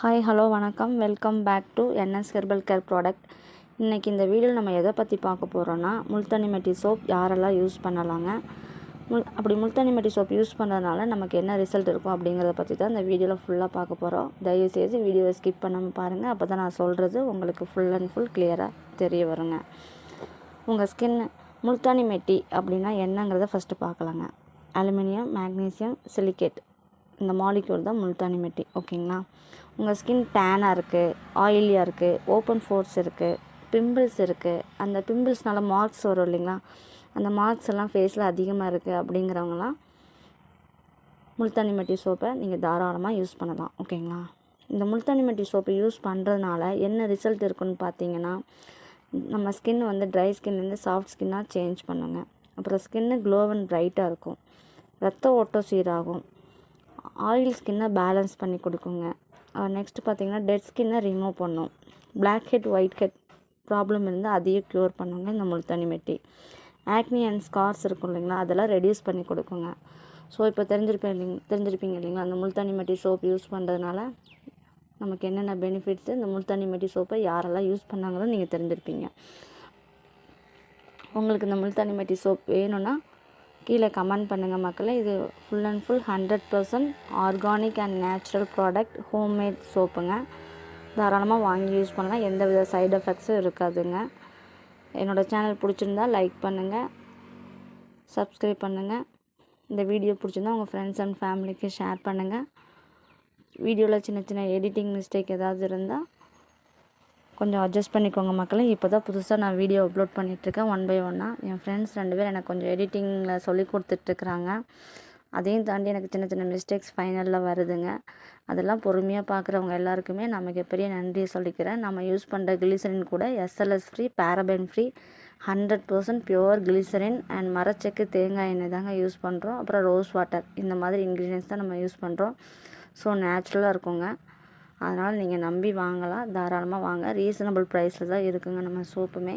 Hi hello வணக்கம். Welcome back to NS herbal care product இன்றைக்கி இந்த வீடியோவில் நம்ம எதை பற்றி பார்க்க போகிறோன்னா முல்தானி மெட்டி சோப் யாரெல்லாம் யூஸ் பண்ணலாங்க? முல் அப்படி முல்தானி மெட்டி சோப் யூஸ் பண்ணுறதுனால நமக்கு என்ன ரிசல்ட் இருக்கும் அப்படிங்கிறத பற்றி தான் இந்த வீடியோவில் ஃபுல்லாக பார்க்க போகிறோம் தயவுசெய்து வீடியோவை ஸ்கிப் பண்ணாமல் பாருங்கள் அப்போ தான் நான் சொல்கிறது உங்களுக்கு ஃபுல் அண்ட் ஃபுல் கிளியராக தெரிய வருங்க. உங்கள் ஸ்கின் முல்தானி மெட்டி அப்படின்னா என்னங்கிறத ஃபஸ்ட்டு பார்க்கலாங்க. அலுமினியம் மேக்னீசியம் சிலிக்கேட் இந்த மாலிக்யூல் தான் முல்தானி மெட்டி ஓகேங்களா உங்கள் ஸ்கின் டேனாக இருக்குது ஆயிலியாக இருக்குது ஓப்பன் ஃபோர்ஸ் இருக்குது பிம்பிள்ஸ் இருக்குது அந்த பிம்பிள்ஸ்னால மார்க்ஸ் வரும் இல்லைங்களா? அந்த மார்க்ஸ் எல்லாம் ஃபேஸில் அதிகமாக இருக்குது அப்படிங்கிறவங்களாம் முல்தானி மெட்டி சோப்பை நீங்கள் தாராளமாக யூஸ் பண்ணலாம் ஓகேங்களா இந்த முல்தானி மெட்டி சோப்பை யூஸ் பண்ணுறதுனால என்ன ரிசல்ட் இருக்குன்னு பார்த்தீங்கன்னா நம்ம ஸ்கின் வந்து ட்ரை ஸ்கின்லேருந்து சாஃப்ட் ஸ்கின்னாக சேஞ்ச் பண்ணுங்க. அப்புறம் ஸ்கின்னு க்ளோ அண்ட் ப்ரைட்டாக இருக்கும். ரத்த ஓட்டம் சீராகும். ஆயில் ஸ்கின்னை பேலன்ஸ் பண்ணி கொடுக்குங்க? நெக்ஸ்ட்டு பார்த்தீங்கன்னா டெட் ஸ்கின்னை ரிமூவ் பண்ணும் black head white head problem இருந்தால் அதையும் க்யூர் பண்ணுங்க இந்த முல்தானி மெட்டி. ஆக்னி அண்ட் ஸ்கார்ஸ் இருக்கும் இல்லைங்களா அதெல்லாம் ரெடியூஸ் பண்ணி கொடுக்குங்க. ஸோ இப்போ தெரிஞ்சிருப்பேன் இல்லைங்க தெரிஞ்சிருப்பீங்க இல்லைங்களா அந்த முல்தானி மெட்டி சோப் யூஸ் பண்ணுறதுனால நமக்கு என்னென்ன பெனிஃபிட்ஸு இந்த முல்தானி மெட்டி சோப்பை யாரெல்லாம் யூஸ் பண்ணாங்களோ நீங்கள் தெரிஞ்சிருப்பீங்க. உங்களுக்கு இந்த முல்தானி மெட்டி சோப் வேணும்னா கீழே கமெண்ட் பண்ணுங்கள் மக்களை. இது full and full hundred percent organic and natural product homemade சோப்புங்க. தாராளமாக வாங்கி யூஸ் பண்ணலாம். எந்த வித சைடு எஃபெக்ட்ஸும் இருக்காதுங்க. என்னோடய சேனல் பிடிச்சிருந்தா லைக் பண்ணுங்கள் சப்ஸ்கிரைப் பண்ணுங்கள் இந்த வீடியோ பிடிச்சிருந்தா உங்கள் ஃப்ரெண்ட்ஸ் அண்ட் ஃபேமிலிக்கு ஷேர் பண்ணுங்கள் வீடியோவில் சின்ன சின்ன எடிட்டிங் மிஸ்டேக் ஏதாவது இருந்தால் கொஞ்சம் அட்ஜஸ்ட் பண்ணிக்கோங்க மக்களும் இப்போ தான் புதுசாக நான் வீடியோ அப்லோட் பண்ணிகிட்ருக்கேன் ஒன் பை ஒன்னாக என் ஃப்ரெண்ட்ஸ் ரெண்டு பேர் எனக்கு கொஞ்சம் எடிட்டிங்கில் சொல்லி கொடுத்துட்ருக்குறாங்க அதையும் தாண்டி எனக்கு சின்ன சின்ன மிஸ்டேக்ஸ் ஃபைனலில் வருதுங்க. அதெல்லாம் பொறுமையாக பார்க்குறவங்க எல்லாருக்குமே நான் மிகப்பெரிய நன்றியை சொல்லிக்கிறேன். நம்ம யூஸ் பண்ணுற கிளிசரின் கூட SLS free paraben free hundred percent pure glycerin and மரச்செக்கு தேங்காய் எண்ணெய் தாங்க யூஸ் பண்ணுறோம் அப்புறம் ரோஸ் வாட்டர் இந்த மாதிரி இன்க்ரீடியன்ஸ் தான் நம்ம யூஸ் பண்ணுறோம் ஸோ நேச்சுரலாக இருக்குங்க. அதனால் நீங்கள் நம்பி வாங்கலாம். தாராளமாக வாங்க. ரீசனபிள் ப்ரைஸில் தான் இருக்குங்க நம்ம சோப்புமே.